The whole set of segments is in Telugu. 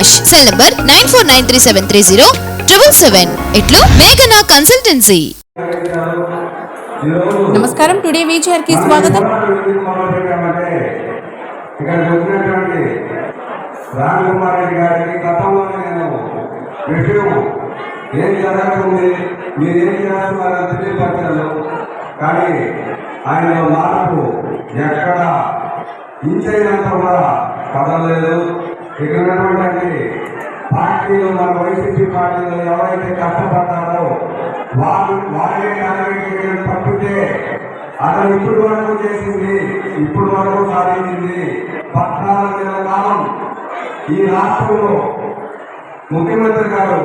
Cell number nine four nine three seven three zero triple seven ఇట్లు మేఘనా కన్సల్టెన్సీ నమస్కారం టుడే వీచర్కి స్వాగతం. మొదలుపెట్టామంటే ఇక్కడ వచ్చినటువంటి రామ్ కుమార్ రెడ్డి గారికి గతంలో నేను విషయం ఏం జరుగుతుంది మీరు ఏం చేస్తున్నారని తెలియపరచలేదు కానీ ఆయన మార్పు ఎక్కడ ఇంచైనంత కూడా కదలలేదు. ఇక్కడ ఉన్నటువంటి పార్టీలు మన వైసీపీ పార్టీలు ఎవరైతే కష్టపడ్డారో వాళ్ళు వాళ్ళే కార్యక్రమం తప్పితే అతను ఇప్పుడు వరకు చేసింది ఇప్పుడు వరకు సాధించింది పద్నాలుగు నెలల కాలం. ఈ రాష్ట్రంలో ముఖ్యమంత్రి గారు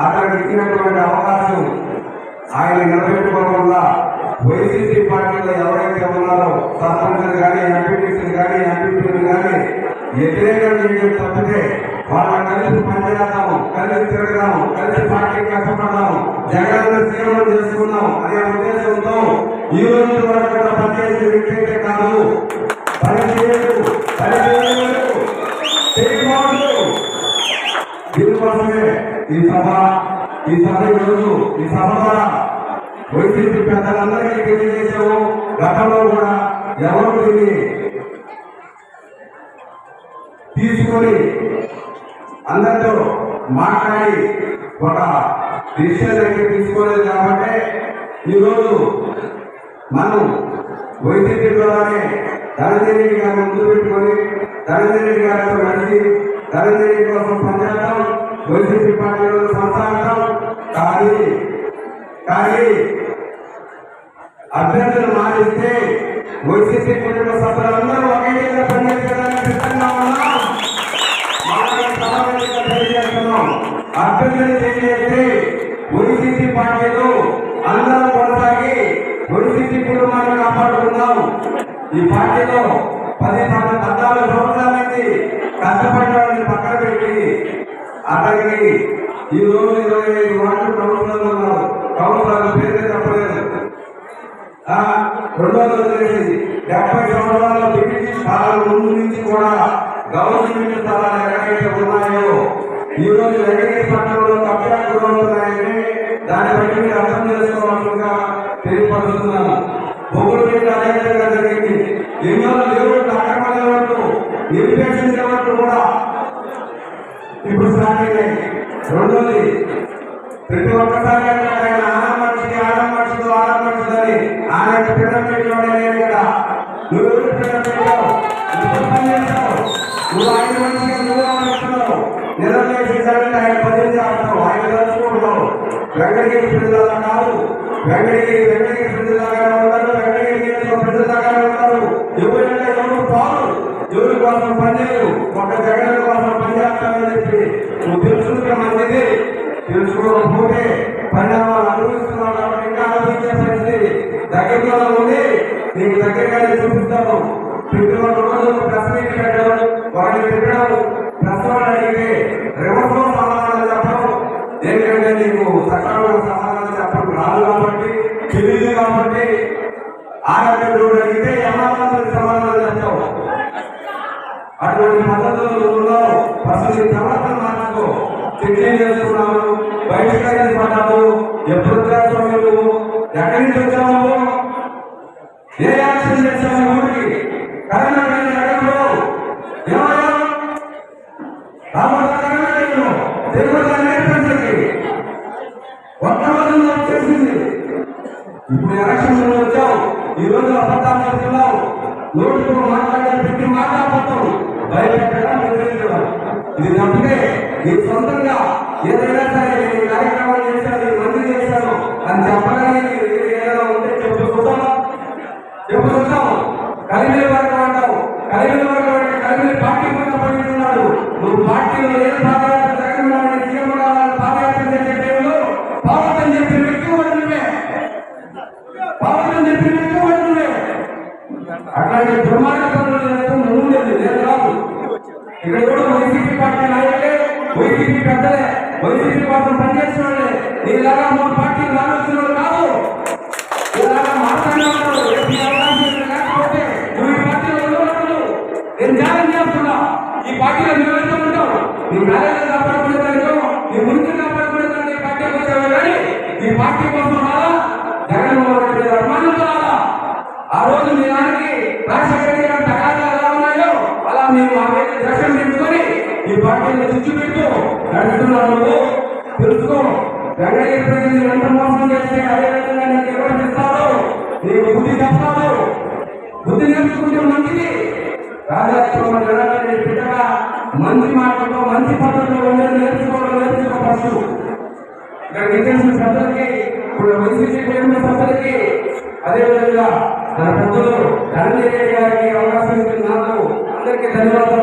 అతనికి ఇచ్చినటువంటి అవకాశం ఆయన నిలబెట్టుకోకుండా వైసీపీ పార్టీలో ఎవరైతే ఉన్నారో సర్పంచులు కానీ ఎంపీటీసీలు కానీ ఎంపీపీలు కానీ వ్యతిరేకం చేయడం తప్పితే వాళ్ళ కలిసి పనిచేద్దాము కలిసి తిరగదాము కలిసి పార్టీ కష్టపడదాము. జగన్ సేవలు చేసుకుందాం అనే ఉద్దేశంతో ఈ రోజు వరకు కూడా పనిచేసే వ్యక్తి కాదు. పని చేయలేదు దీనికోసమే ఈ సభ ఈ సభ ఈరోజు ఈ సభ ద్వారా వైసీపీ పెద్దలందరికీ తెలియజేసాము గతంలో కూడా ఎవరు దీన్ని తీసుకొని అందరితో మాట్లాడి ఒక డిసిషన్ అయితే తీసుకోలేదు కాబట్టి ఈరోజు మనం వైసీపీ ద్వారానే ధనంజయ గారిని ముందు పెట్టుకొని ధనంజయ గారితో కలిసి ధనంజయ కోసం పనిచేద్దాం వైసీపీ పార్టీలో కొనసాగుతాం కానీ కానీ అభ్యర్థులు మారిస్తే వైసీపీ కుటుంబ సభ్యులందరూ ఒకే దగ్గర పనిచేయడానికి సిద్ధంగా ఉన్నాం. తెలియజేస్తున్నాం. అభ్యర్థులు తెలియజేస్తే వైసీపీ పార్టీలు అందరూ కొనసాగి వైసీపీ కుటుంబాన్ని కాపాడుకుందాం. ఈ పార్టీలో పది పది పద్నాలుగు సంవత్సరాల నుంచి కష్టపడిన వాళ్ళని పక్కన పెట్టి అతనికి ఈ రోజు ఇరవై ఐదు వార్డు ప్రభుత్వంలో రెండోది వచ్చేసి డెబ్బై సంవత్సరాల ముందు నుంచి కూడా గవర్నమెంట్ స్థలాలు ఎక్కడైతే ఉన్నాయో ఈ రోజు వెంకటగిరి పట్టణంలో దాన్ని బట్టి మీరు అర్థం చేసుకోవాల్సిందిగా తెలియపరుస్తున్నాను. బొగ్గులు పెట్టి జరిగింది. ఎన్నో దేవుడు అక్రమ లేవట్టు లేవట్టు కూడా ఇప్పుడు స్టార్ట్ అయ్యాయి రెండోది ప్రతి ఒక్కసారి వెంకటగిరి ప్రజల కాదు. వెంకటగిరి వెంకటగిరి ప్రజలాగానే ఉంటారు వెంకటగిరి నియోజక ప్రజలాగానే ఉంటారు ఎవరంటే ఎవరు పాలు ఎవరి కోసం పనిచేయరు. ఒక జగన్ కోసం పనిచేస్తామని చెప్పి నువ్వు తెలుసుకుంటే మంచిది. తెలుసుకోకపోతే పరిణామాలు అనుభవిస్తున్నావు కాబట్టి ఇంకా ఆలోచించే పరిస్థితి దగ్గరలో ఉంది. నీకు దగ్గరగానే చూపిస్తాను. ప్రతి ఆరోగ్యం అడిగితే యమానందరి సమాధానం చెప్తావు అటువంటి పద్ధతుల్లో అసలు ప్రవర్తన మార్చుకో చిట్లీ చేస్తున్నావు బయటకు పడ్డావు ఎప్పుడు వచ్చావు ఎక్కడి నుంచి వచ్చాము ఏ యాక్షన్ చేస్తాము ఊరికి? కరోనా ఏమయ్యా? ఒక్క వచ్చేసింది. ఇప్పుడు ఎలక్షన్లో ఈ రోజు అబద్ధాలు చెప్తున్నావు నోటితో మాట్లాడే పెట్టి మాట అబద్ధం భయపెట్టడం బెదిరించడం ఇది తప్పితే నీ సొంతంగా ఏదైనా సరే నేను కార్యక్రమాలు చేశాను నేను మంది చేశాను అని చెప్పగానే ఏదైనా ఉంటే చెప్పుకుంటాం చెప్పుకుంటాం చెప్పు చూద్దాం కలిమిలి వర్గం అంటావు. కలిమిలి వర్గం అంటే కలిమిలి పార్టీ పైన పడుతున్నాడు నువ్వు పార్టీలో ఏదో పాపం అట్లాంటి దుర్మార్గ పనులు చేస్తూ లేదు రాదు ఇక్కడ కూడా వైసీపీ పార్టీ నాయకులే వైసీపీ పెద్దలే వైసీపీ కోసం పనిచేసిన వాళ్ళే నీలాగా మూడు పార్టీలు ఆలోచన వాళ్ళు కాదు. ఇలాగా మాట్లాడినాడు ఎన్ని లేకపోతే నువ్వు ఈ పార్టీలో ఉండవద్దు నేను త్యాగం చేస్తున్నా. ఈ పార్టీలో నువ్వెంత ఉంటావు. నీ మేనేజర్ నీ ముందు కాపాడుకునే దాన్ని పార్టీకి వచ్చావు కానీ ఈ పార్టీ కోసం నువ్వు తెలుసుకో వెంకటగిరి ప్రజలు ఎంత మోసం చేస్తే అదే విధంగా నీకు నిర్వహిస్తారు నీకు బుద్ధి చెప్తారు బుద్ధి నేర్చుకుంటే మంచిది. రాజాచరణ జగన్ పిట్టగా మంచి మాటలతో మంచి పద్ధతిలో ఉండేది నేర్చుకోవడం నేర్చుకో ఇక్కడ విద్యార్థుల సభ్యులకి ఇప్పుడు వైసీపీ కుటుంబ సభ్యులకి అదేవిధంగా మన పెద్దలు ధనంజయ గారికి అవకాశం ఇచ్చిన నాకు అందరికీ ధన్యవాదాలు.